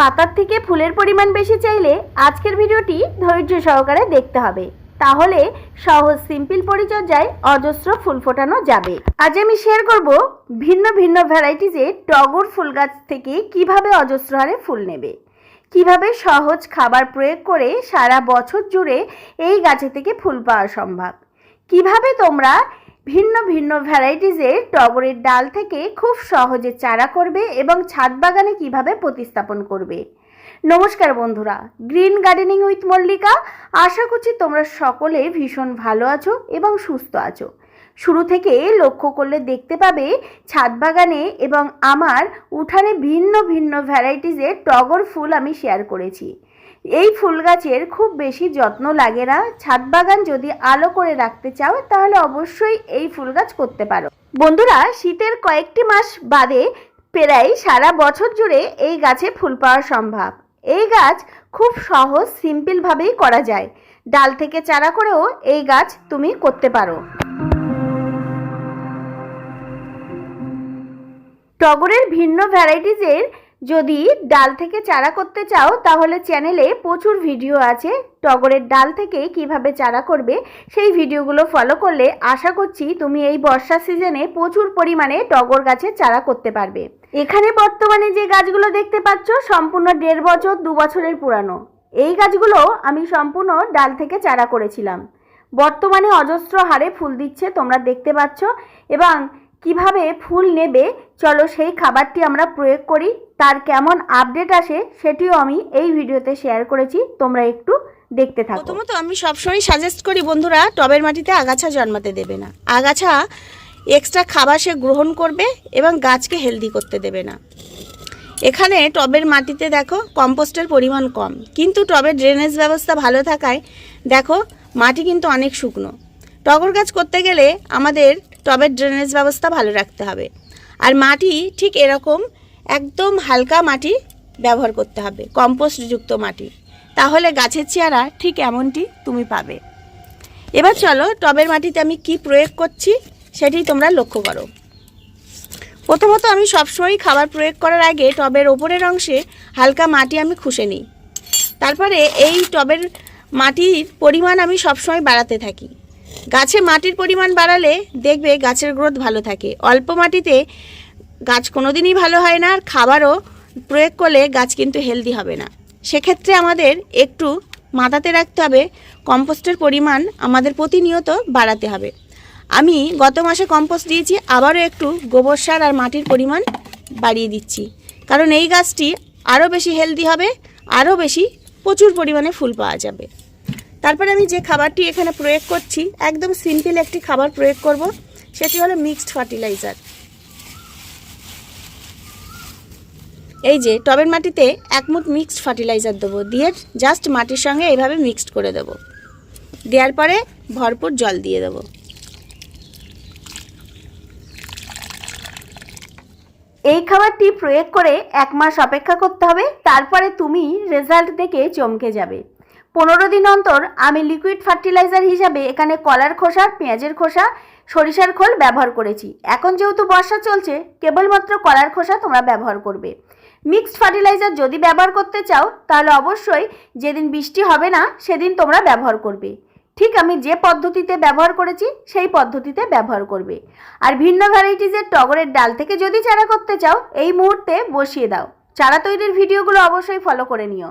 পাতার থেকে ফুলের পরিমাণ বেশি চাইলে আজকের ভিডিওটি ধৈর্য সহকারে দেখতে হবে। তাহলে সহজ, সিম্পল পরিচর্যায় অজস্র ফুল ফোটানো যাবে। আজ আমি শেয়ার করব ভিন্ন ভিন্ন ভ্যারাইটিজের টগর ফুল গাছ থেকে কীভাবে অজস্র হারে ফুল নেবে। কীভাবে সহজ খাবার প্রয়োগ করে সারা বছর জুড়ে এই গাছে থেকে ফুল পাওয়া সম্ভব? কীভাবে তোমরা ভিন্ন ভিন্ন ভ্যারাইটিজের টগরের ডাল থেকে খুব সহজে চারা করবে এবং ছাদ বাগানে কীভাবে প্রতিস্থাপন করবে। নমস্কার বন্ধুরা গ্রিন গার্ডেনিং উইথ মল্লিকা আশা করছি তোমরা সকলে ভীষণ ভালো আছো এবং সুস্থ আছো। শুরু থেকে লক্ষ্য করলে দেখতে পাবে ছাদ বাগানে এবং আমার উঠানে ভিন্ন ভিন্ন ভ্যারাইটিজের টগর ফুল আমি শেয়ার করেছি। এই ফুল গাছের খুব বেশি যত্ন লাগে না। ছাদ বাগান যদি আলো করে রাখতে চাও, তাহলে অবশ্যই এই ফুল গাছ করতে পারো। বন্ধুরা, শীতের কয়েকটি মাস বাদে প্রায় সারা বছর জুড়ে এই গাছে ফুল পাওয়া সম্ভব। এই গাছ খুব সহজ সিম্পলভাবেই করা যায়। ডাল থেকে চারা করেও এই গাছ তুমি করতে পারো। টগরের ভিন্ন ভ্যারাইটিজের যদি ডাল থেকে চারা করতে চাও, তাহলে চ্যানেলে প্রচুর ভিডিও আছে। টগরের ডাল থেকে কীভাবে চারা করবে, সেই ভিডিওগুলো ফলো করলে আশা করছি তুমি এই বর্ষা সিজনে প্রচুর পরিমাণে টগর গাছের চারা করতে পারবে। এখানে বর্তমানে যে গাছগুলো দেখতে পাচ্ছ, সম্পূর্ণ দেড় বছর, দু বছরের পুরানো। এই গাছগুলো আমি সম্পূর্ণ ডাল থেকে চারা করেছিলাম। বর্তমানে অজস্র হারে ফুল দিচ্ছে তোমরা দেখতে পাচ্ছ, এবং কীভাবে ফুল নেবে, চলো সেই খাবারটি আমরা প্রয়োগ করি। তার কেমন আপডেট আসে সেটিও আমি এই ভিডিওতে শেয়ার করেছি, তোমরা একটু দেখতে থাকো। প্রথমত আমি সবসময় সাজেস্ট করি বন্ধুরা, টবের মাটিতে আগাছা জন্মাতে দেবে না। আগাছা এক্সট্রা খাবার সে গ্রহণ করবে এবং গাছকে হেলদি করতে দেবে না। এখানে টবের মাটিতে দেখো, কম্পোস্টের পরিমাণ কম। কিন্তু টবের ড্রেনেজ ব্যবস্থা ভালো থাকায় দেখো, মাটি কিন্তু অনেক শুকনো। টগর গাছ করতে গেলে আমাদের টবের ড্রেনেজ ব্যবস্থা ভালো রাখতে হবে। আর মাটি ঠিক এরকম একদম হালকা মাটি ব্যবহার করতে হবে, কম্পোস্টযুক্ত মাটি। তাহলে গাছের চেহারা ঠিক এমনটি তুমি পাবে। এবার চলো টবের মাটিতে আমি কি প্রয়োগ করছি সেটি তোমরা লক্ষ্য করো। প্রথমত আমি সবসময়ই খাবার প্রয়োগ করার আগে টবের ওপরের অংশে হালকা মাটি আমি খুশে নিই। তারপরে এই টবের মাটির পরিমাণ আমি সবসময় বাড়াতে থাকি। গাছে মাটির পরিমাণ বাড়ালে দেখবে গাছের গ্রোথ ভালো থাকে। অল্প মাটিতে গাছ কোনোদিনই ভালো হয় না, আর খাবারও প্রয়োগ করলে গাছ কিন্তু হেলদি হবে না। সেক্ষেত্রে আমাদের একটু মাথাতে রাখতে হবে, কম্পোস্টের পরিমাণ আমাদের প্রতিনিয়ত বাড়াতে হবে। আমি গত মাসে কম্পোস্ট দিয়েছি, আবারও একটু গোবর সার আর মাটির পরিমাণ বাড়িয়ে দিচ্ছি। কারণ এই গাছটি আরও বেশি হেলদি হবে, আরও বেশি প্রচুর পরিমাণে ফুল পাওয়া যাবে। তারপরে আমি যে খাবারটি এখানে প্রয়োগ করছি, একদম সিম্পল একটি খাবার প্রয়োগ করব, সেটি হলো মিক্সড ফার্টিলাইজার এই যে, টবের মাটিতে এক মুঠ মিক্সড ফার্টিলাইজার দেবো। দিয়ে জাস্ট মাটির সঙ্গে এইভাবে মিক্সড করে দেবো। দেওয়ার পরে ভরপুর জল দিয়ে দেবো। এই খাবারটি প্রয়োগ করে এক মাস অপেক্ষা করতে হবে, তারপরে তুমি রেজাল্ট দেখে চমকে যাবে। পনেরো দিন অন্তর আমি লিকুইড ফার্টিলাইজার হিসাবে এখানে কলার খোসা, পেঁয়াজের খোসা, সরিষার খোল ব্যবহার করেছি। এখন যেহেতু বর্ষা চলছে, কেবলমাত্র কলার খোসা তোমরা ব্যবহার করবে। মিক্সড ফার্টিলাইজার যদি ব্যবহার করতে চাও, তাহলে অবশ্যই যেদিন বৃষ্টি হবে না, সেদিন তোমরা ব্যবহার করবে। ঠিক আমি যে পদ্ধতিতে ব্যবহার করেছি, সেই পদ্ধতিতে ব্যবহার করবে। আর ভিন্ন ভ্যারাইটিজের টগরের ডাল থেকে যদি চারা করতে চাও, এই মুহূর্তে বসিয়ে দাও। চারা তৈরির ভিডিওগুলো অবশ্যই ফলো করে নিও।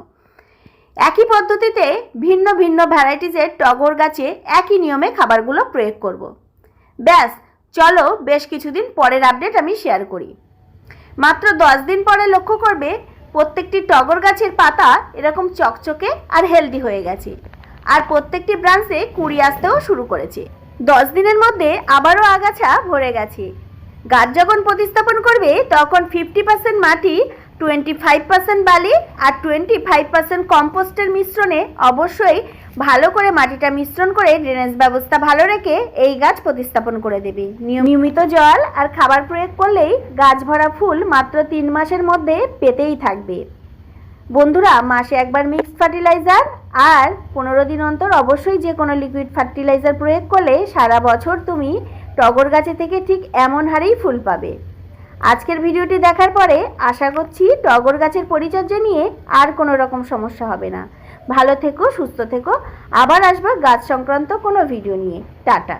একই পদ্ধতিতে ভিন্ন ভিন্ন ভ্যারাইটিজের টগর গাছে একই নিয়মে খাবারগুলো প্রয়োগ করব। ব্যাস, চলো বেশ কিছুদিন পরের আপডেট আমি শেয়ার করি। মাত্র দশ দিন পরে লক্ষ্য করবে প্রত্যেকটি টগর গাছের পাতা এরকম চকচকে আর হেলদি হয়ে গেছে। আর প্রত্যেকটি ব্রাঞ্চে কুড়ি আসতেও শুরু করেছে। দশ দিনের মধ্যে আবারও আগাছা ভরে গেছে। গাছ যখন প্রতিস্থাপন করবে, তখন ফিফটি পার্সেন্ট মাটি টোয়েন্টি ফাইভ পার্সেন্ট বালি আর টোয়েন্টি ফাইভ পার্সেন্ট কম্পোস্টের মিশ্রণে অবশ্যই ভালো করে মাটিটা মিশ্রণ করে ড্রেনেজ ব্যবস্থা ভালো রেখে এই গাছ প্রতিস্থাপন করে দেবে। নিয়মিত জল আর খাবার প্রয়োগ করলেই গাছ ভরা ফুল মাত্র তিন মাসের মধ্যে পেতেই থাকবে। বন্ধুরা, মাসে একবার মিক্সড ফার্টিলাইজার আর পনেরো দিন অন্তর অবশ্যই যে কোনো লিকুইড ফার্টিলাইজার প্রয়োগ করলে সারা বছর তুমি টগর গাছে থেকে ঠিক এমন হারেই ফুল পাবে। আজকের ভিডিওটি দেখার পরে আশা করছি টগর গাছের পরিচর্যা নিয়ে আর কোনো রকম সমস্যা হবে না। ভালো থেকো, সুস্থ থেকো। আবার আসবা গাছ সংক্রান্ত কোনো ভিডিও নিয়ে। টাটা।